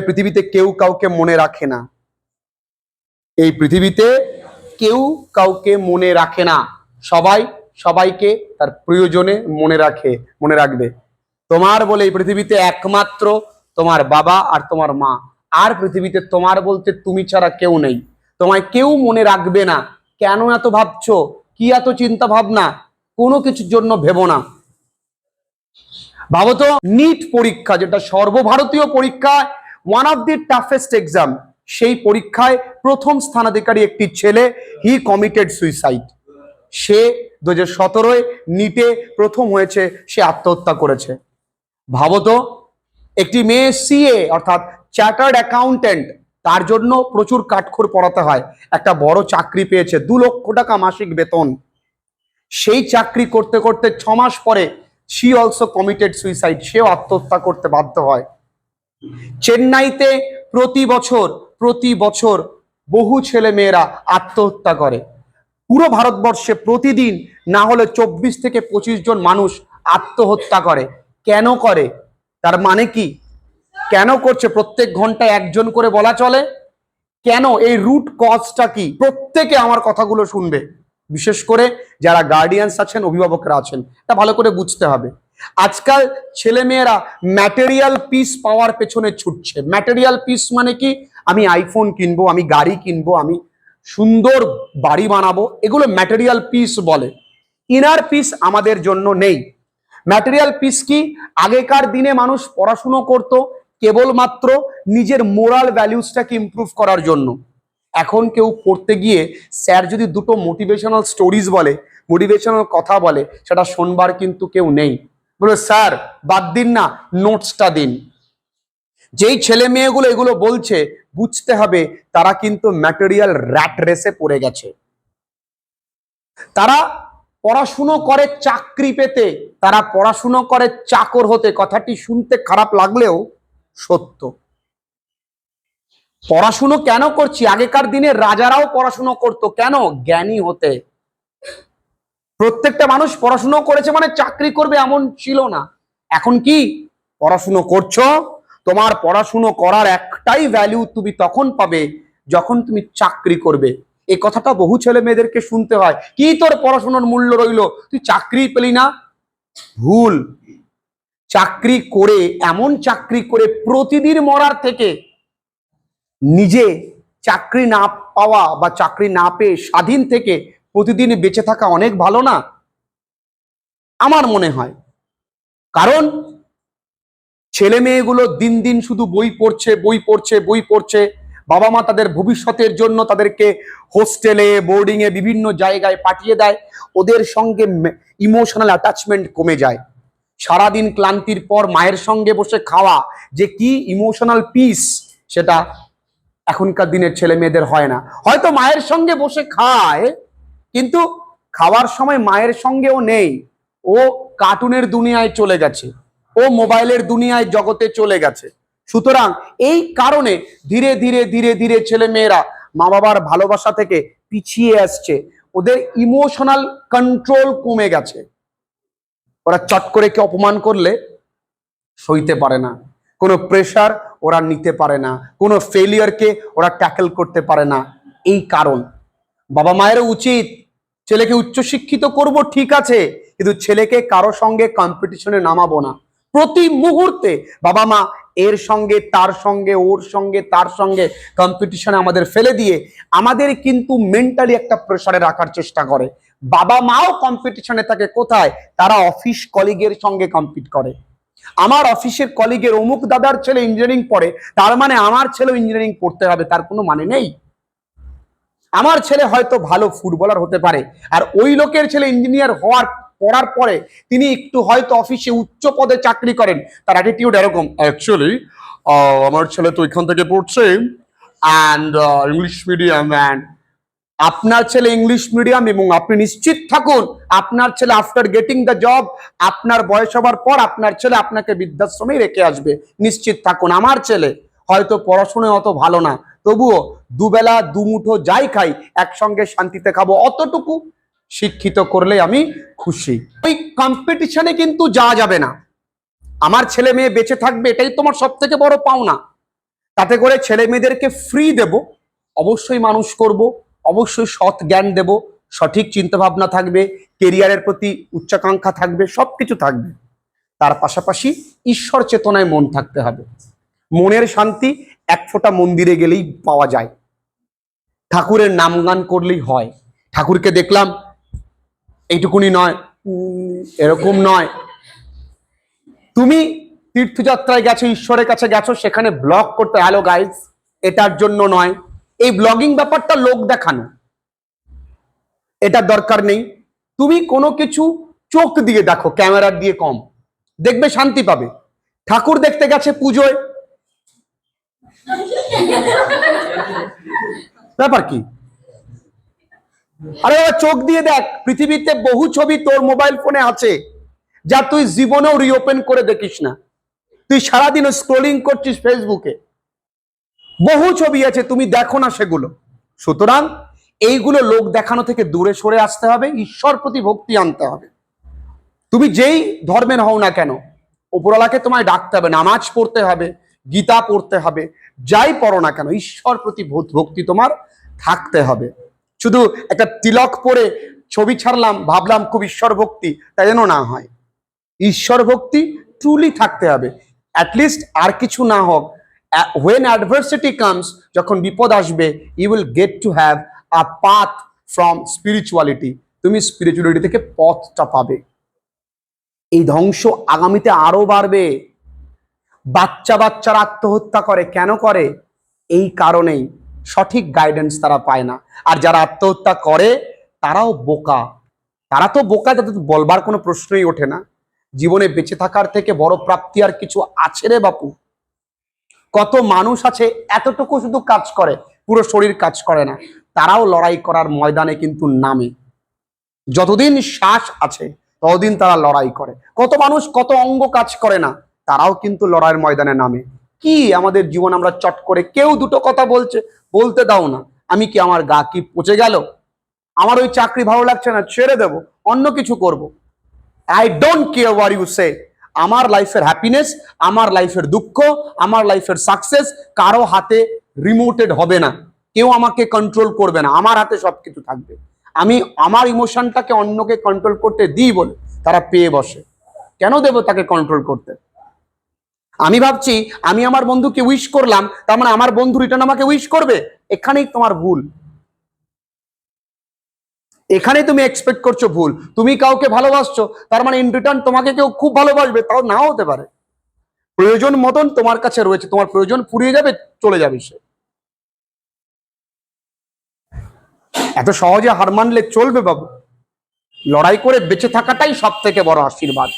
পৃথিবীতে কেউ কাউকে মনে রাখে না। এই পৃথিবীতে কেউ কাউকে মনে রাখে না। সবাই সবাইকে তার প্রয়োজনে মনে রাখে, মনে রাখবে। তোমার বলে এই পৃথিবীতে একমাত্র তোমার বাবা আর তোমার মা। আর পৃথিবীতে তোমার বলতে তুমি ছাড়া কেউ নেই। তোমায় কেউ মনে রাখবে না। কেন এত ভাবছ? কি এত চিন্তা ভাবনা কোনো কিছুর জন্য ভেবো না। ভাবো তো, নিট পরীক্ষা, যেটা সর্বভারতীয় পরীক্ষা one of the toughest exam সেই পরীক্ষায় প্রথম স্থানাধিকারী একটি ছেলে হি কমিটেড সুইসাইড সে দু হাজার সতেরোয় নিটে প্রথম হয়েছে, সে আত্মহত্যা করেছে। ভাবো তো একটি মেয়ে সিএ অর্থাৎ চার্টার্ড অ্যাকাউন্টেন্ট তার জন্য প্রচুর কাঠখোর পড়াতে হয়। একটা বড় চাকরি পেয়েছে, দু লক্ষ টাকা মাসিক বেতন। সেই চাকরি করতে করতে ছ মাস পরে শি অলসো কমিটেড সুইসাইড সেও আত্মহত্যা করতে বাধ্য হয়। চেন্নাইতে প্রতি বছর প্রতি বছর বহু ছেলে মেয়েরা আত্মহত্যা করে। পুরো ভারতবর্ষে প্রতিদিন না হলে চব্বিশ থেকে পঁচিশ জন মানুষ আত্মহত্যা করে। কেন করে? তার মানে কি? কেন করছে? প্রত্যেক ঘন্টায় একজন করে বলা চলে। কেন? এই রুট কজটা কি? প্রত্যেকে আমার কথাগুলো শুনবে। বিশেষ করে যারা গার্ডিয়ানস আছেন, অভিভাবকরা আছেন। তা ভালো করে বুঝতে হবে। আজকাল ছেলেমেয়েরা ম্যাটেরিয়াল পিস পাওয়ার পেছনে ছুটছে। ম্যাটেরিয়াল পিস মানে কি? আমি আইফোন কিনবো, আমি গাড়ি কিনবো, আমি সুন্দর বাড়ি বানাবো, এগুলো ম্যাটেরিয়াল পিস বলে। ইনার পিস আমাদের জন্য নেই। ম্যাটেরিয়াল পিস কি? আগেকার দিনে মানুষ পড়াশুনো করত কেবলমাত্র নিজের মোরাল ভ্যালিউসটাকে ইমপ্রুভ করার জন্য। এখন কেউ পড়তে গিয়ে স্যার যদি দুটো মোটিভেশনাল স্টোরিজ বলে মোটিভেশনাল কথা বলে, সেটা শোনবার কিন্তু কেউ নেই। বলে, স্যার, বাদ দিন না, নোটসটা দিন। যেই ছেলে মেয়েগুলো এগুলো বলছে, বুঝতে হবে তারা কিন্তু ম্যাটেরিয়াল র্যাট রেসে পড়ে গেছে। তারা পড়াশুনো করে চাকরি পেতে, তারা পড়াশুনো করে চাকর হতে, কথাটি শুনতে খারাপ লাগলেও সত্য। পড়াশুনো কেন করছি? আগেকার দিনে রাজারাও পড়াশুনো করত। কেন? জ্ঞানী হতে। প্রত্যেকটা মানুষ পড়াশুনো করেছে মানে চাকরি করবে এমন ছিল না। এখন কি? পড়াশুনো করছ, তোমার পড়াশুনো করার একটাই ভ্যালু তুমি তখন পাবে যখন তুমি চাকরি করবে। এই কথাটা বহু ছেলে মেয়েদেরকে শুনতে হয়। কি তোর পড়াশোনার মূল্য রইল? তুই চাকরি পেলি না? ভুল। চাকরি করে, এমন চাকরি করে প্রতিদিন মরার থেকে নিজে চাকরি না পাওয়া বা চাকরি না পেয়ে স্বাধীন থেকে প্রতিদিন বেঁচে থাকা অনেক ভালো না? আমার মনে হয়। কারণ ছেলে মেয়েগুলো দিন দিন শুধু বই পড়ছে বই পড়ছে বই পড়ছে। বাবা মা তাদের ভবিষ্যতের জন্য তাদেরকে হোস্টেলে, বোর্ডিং এ বিভিন্ন জায়গায় পাঠিয়ে দেয়। ওদের সঙ্গে ইমোশনাল অ্যাটাচমেন্ট কমে যায়। সারাদিন ক্লান্তির পর মায়ের সঙ্গে বসে খাওয়া যে কি ইমোশনাল পিস সেটা এখনকার দিনের ছেলে মেয়েদের হয় না। হয়তো মায়ের সঙ্গে বসে খায় কিন্তু খাওয়ার সময় মায়ের সঙ্গেও নেই। ও কার্টুনের দুনিয়ায় চলে গেছে। ও মোবাইলের দুনিয়ায় জগতে চলে গেছে। সুতরাং এই কারণে ধীরে ধীরে ধীরে ধীরে ছেলে মেয়েরা মা বাবার ভালোবাসা থেকে পিছিয়ে আসছে। ওদের ইমোশনাল কন্ট্রোল কমে গেছে। ওরা চট করে কে অপমান করলে সইতে পারে না। কোনো প্রেশার ওরা নিতে পারে না। কোনো ফেলিয়ারকে ওরা ট্যাকেল করতে পারে না। এই কারণ। বাবা মায়েরও উচিত ছেলেকে উচ্চশিক্ষিত করব, ঠিক আছে, কিন্তু ছেলেকে কারও সঙ্গে কম্পিটিশনে নামাবো না। প্রতি মুহূর্তে বাবা মা এর সঙ্গে, তার সঙ্গে, ওর সঙ্গে, তার সঙ্গে কম্পিটিশনে আমাদের ফেলে দিয়ে আমাদের কিন্তু মেন্টালি একটা প্রেশারে রাখার চেষ্টা করে। বাবা মাও কম্পিটিশনে থাকে কোথায়? তারা অফিস কলিগের সঙ্গে কম্পিট করে। আমার অফিসের কলিগের অমুক দাদার ছেলে ইঞ্জিনিয়ারিং পড়ে, তার মানে আমার ছেলেও ইঞ্জিনিয়ারিং পড়তে হবে, তার কোনো মানে নেই? আমার ছেলে হয়তো ভালো ফুটবলার হতে পারে। আর ওই লোকের ছেলে ইঞ্জিনিয়ার হওয়ার পড়ার পরে তিনি একটু হয়তো অফিসে উচ্চ পদে চাকরি করেন। তার অ্যাটিটিউড এরকম। অ্যাকচুয়ালি আমার ছেলে তো এখান থেকে পড়ছে অ্যান্ড ইংলিশ মিডিয়াম অ্যান্ড আপনার ছেলে ইংলিশ মিডিয়াম এবং আপনি নিশ্চিত থাকুন আপনার ছেলে আফটার গেটিং দ্য জব আপনার বয়স হবার পর আপনার ছেলে আপনাকে বৃদ্ধাশ্রমেই রেখে আসবে। নিশ্চিত থাকুন আমার ছেলে হয়তো পড়াশোনায় অত ভালো না। তবুও দুবেলা দুমুঠো যাই খাই, একসঙ্গে শান্তিতে খাব। অতটুকু শিক্ষিত করলে আমি খুশি। ওই কম্পিটিশনে কিন্তু যাওয়া যাবে না। আমার ছেলে মেয়ে বেঁচে থাকবে, এটাই তোমার সব থেকে বড় পাওনা। তাতে করে ছেলে মেয়েদেরকে ফ্রি দেব, অবশ্যই মানুষ করব, অবশ্যই সৎ জ্ঞান দেব, সঠিক চিন্তা ভাবনা থাকবে কেরিয়ারের প্রতি উচ্চাকাঙ্ক্ষা থাকবে, সবকিছু থাকবে। তার পাশাপাশি ঈশ্বর চেতনায় মন থাকতে হবে। মনের শান্তি এক ফোঁটা মন্দিরে গেলেই পাওয়া যায়। ঠাকুরের নাম গান করলেই হয়। ঠাকুরকে দেখলাম, এইটুকুনি নয়, এরকম নয়। তুমি তীর্থযাত্রায় গেছো, ঈশ্বরের কাছে গেছো, সেখানে ব্লগ করতে, হ্যালো গাইজ এটার জন্য নয়। এই ব্লগিং ব্যাপারটা লোক দেখানো। এটার দরকার নেই। তুমি কোনো কিছু চোখ দিয়ে দেখো, ক্যামেরার দিয়ে কম। দেখবে শান্তি পাবে। ঠাকুর দেখতে গেছে পুজোয় ব্যাপার কি? আরে বাবা, চোখ দিয়ে দেখ পৃথিবীতে বহু ছবি তোর মোবাইল ফোনে আছে যা তুই জীবনেও রিওপেন করে দেখিস না। তুই সারাদিন স্ক্রোলিং করছিস ফেসবুকে বহু ছবি আছে তুমি দেখো না সেগুলো। সুতরাং এইগুলো লোক দেখানো থেকে দূরে সরে আসতে হবে ঈশ্বর প্রতি ভক্তি আনতে হবে। তুমি যেই ধর্মের হও না কেন উপরওয়ালাকে তোমায় ডাকতে হবে নামাজ পড়তে হবে গীতা পড়তে হবে। যাই পড়ো না কেন, ঈশ্বর প্রতি ভক্তি তোমার থাকতে হবে। শুধু একটা তিলক পরে ছবি ছাড়লাম, ভাবলাম খুব ঈশ্বর ভক্তি, তাই যেন না হয়। ঈশ্বর ভক্তি ট্রুলি থাকতে হবে। অ্যাটলিস্ট আর কিছু না হোক হোয়েন অ্যাডভার্সিটি কামস যখন বিপদ আসবে you will get to have a path from spirituality তুমি স্পিরিচুয়ালিটি থেকে পথটা পাবে। এই ধ্বংস আগামীতে আরও বাড়বে। বাচ্চা বাচ্চারা আত্মহত্যা করে, কেন করে? এই কারণেই সঠিক গাইডেন্স তারা পায় না। আর যারা আত্মহত্যা করে, তারাও বোকা। তারা তো বোকা, তাদের বলবার কোনো প্রশ্নই ওঠে না। জীবনে বেঁচে থাকার থেকে বড় প্রাপ্তি আর কিছু আছে রে বাপু। কত মানুষ আছে, এতটুকু শুধু কাজ করে, পুরো শরীর কাজ করে না। তারাও লড়াই করার ময়দানে কিন্তু নামে। যতদিন শ্বাস আছে, ততদিন তারা লড়াই করে। কত মানুষ কত অঙ্গ কাজ করে না। তারাও কিন্তু লড়াইয়ের ময়দানে নামে। কি আমাদের জীবন আমরা চট করে কেউ দুটো কথা বলছে, বলতে দাও না। আমি কি আমার গা কি পচে গেল? আমার ওই চাকরি ভালো লাগছে না, ছেড়ে দেব, অন্য কিছু করব। I don't care what you say আমার লাইফের হ্যাপিনেস আমার লাইফের দুঃখ, আমার লাইফের সাকসেস কারও হাতে রিমোটেড হবে না। কেউ আমাকে কন্ট্রোল করবে না, আমার হাতে সবকিছু থাকবে। আমি আমার ইমোশনটাকে অন্যকে কন্ট্রোল করতে দিই বলে তারা পেয়ে বসে। কেন দেব তাকে কন্ট্রোল করতে? আমি ভাবছি, আমি আমার বন্ধুকে উইশ করলাম, তার মানে আমার বন্ধু রিটার্ন আমাকে উইশ করবে? এখানেই তোমার ভুল। এখানে তুমি এক্সপেক্ট করছ ভুল। তুমি কাউকে ভালোবাসছো, তার মানে ইন রিটার্ন তোমাকে কেউ খুব ভালোবাসবে, তাও নাও হতে পারে। প্রয়োজন মতন তোমার কাছে রয়েছে, তোমার প্রয়োজন ফুরিয়ে যাবে, চলে যাবে সে। এত সহজে হার মানলে চলবে বাবু। লড়াই করে বেঁচে থাকাটাই সব থেকে বড় আশীর্বাদ।